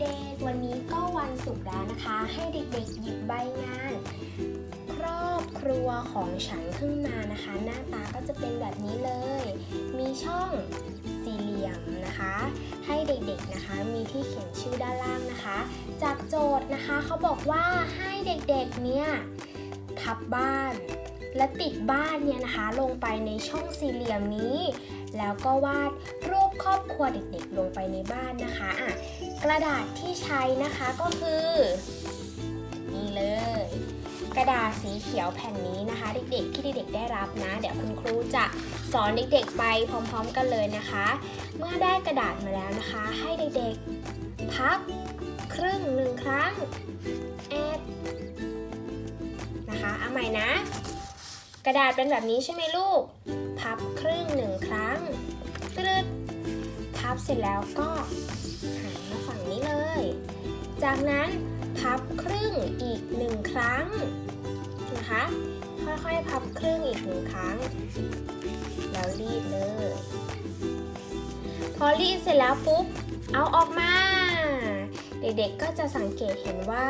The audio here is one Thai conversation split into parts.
เด็กวันนี้ก็วันศุกร์แล้วนะคะ ให้เด็กๆ หยิบใบงาน ครอบครัวของฉันขึ้นมานะคะ หน้าตาก็จะเป็นแบบนี้เลย มีช่องสี่เหลี่ยมนะคะ ให้เด็กๆนะคะ มีที่เขียนชื่อด้านล่างนะคะ จากโจทย์นะคะเขาบอกว่าให้เด็กๆ เนี่ย ทับบ้าน และติดบ้านเนี่ยนะคะลงไปในช่องสี่เหลี่ยมนี้ แล้วก็วาดรูปครอบครัวเด็กๆ ลงไปในบ้านนะคะอะกระดาษที่ใช้นะคะก็คือ นี่เลย กระดาษสีเขียวแผ่นนี้นะคะ เด็กๆที่เด็กๆได้รับนะ เดี๋ยวคุณครูจะสอนเด็กๆไปพร้อม ๆ กันเลยนะคะ เมื่อได้กระดาษมาแล้วนะคะ ให้เด็กๆพับครึ่งหนึ่งครั้งแอดนะคะเอาใหม่นะ กระดาษเป็นแบบนี้ใช่ไหมลูก พับครึ่งหนึ่งครั้งตรึดพับเสร็จแล้วก็หันมาฝั่งนี้เลย จากนั้นพับครึ่งอีกหนึ่งครั้งนะคะค่อยๆพับครึ่งอีกหนึ่งครั้ง แล้วรีดเลย พอรีดเสร็จแล้วปุ๊บเอาออกมา เด็กๆก็จะสังเกตเห็นว่า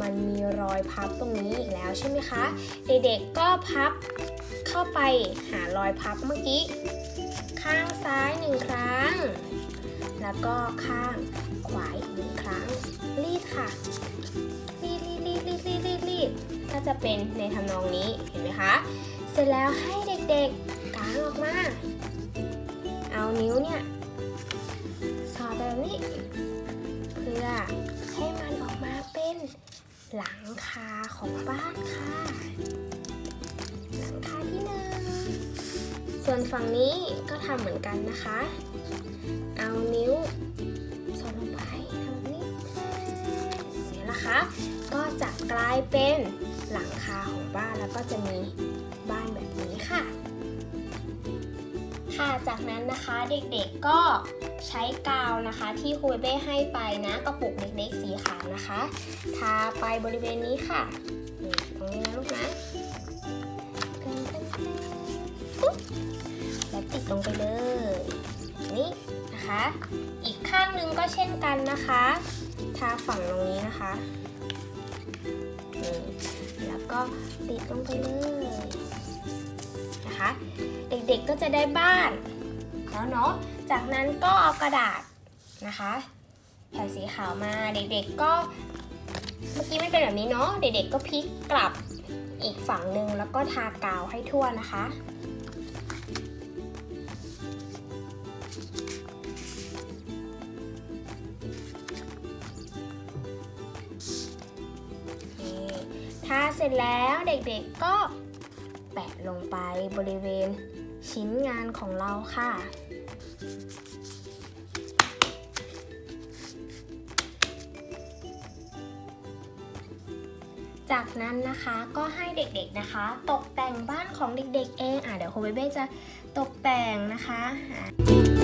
มันมีรอยพับตรงนี้อีกแล้วใช่ไหมคะ เด็กๆก็พับเข้าไปหารอยพับเมื่อกี้ ข้างซ้ายหนึ่งครั้ง แล้วก็ข้างขวาอีกหนึ่งครั้ง รีดค่ะ รีดรีดรีดรีดรีดรีดรีดก็จะเป็นในทำนองนี้เห็นไหมคะ เสร็จแล้วให้เด็กๆกางออกมา เอานิ้วเนี่ย หลังคาของบ้านค่ะ หลังคาที่หนึ่งส่วนฝั่งนี้ก็ทำเหมือนกันนะคะ เอานิ้วสอดลงไปทำแบบนี้นี่แหละคะ ก็จะกลายเป็นหลังคาของบ้านแล้วก็จะมีบ้านแบบนี้ค่ะ ค่ะจากนั้นนะคะเด็กๆก็ใช้กาวนะคะที่ครูเบ้ให้ไปนะกระปุกเล็กๆสี ทาไปบริเวณนี้ค่ะตรงนี้นะลูกนะปุ๊บแล้วติดลงไปเลยนี่นะคะ อีกข้างหนึงก็เช่นกันนะคะ ทาฝั่งตรงนี้นะคะนี่แล้วก็ติดลงไปเลยนะคะ เด็กๆก็จะได้บ้านแล้วเนาะจากนั้นก็เอากระดาษนะคะ แผ่นสีขาวมาเด็กๆก็ เมื่อกี้ไม่เป็นแบบนี้เนาะเด็กๆก็พลิกกลับอีกฝั่งหนึ่งแล้วก็ทากาวให้ทั่วนะคะทาเสร็จแล้วเด็กๆก็แปะลงไปบริเวณชิ้นงานของเราค่ะ จากนั้นนะคะก็ให้เด็กๆนะคะ ตกแต่งบ้านของเด็กๆเองอะเดี๋ยวครูเบเบ้จะตกแต่งนะคะอะ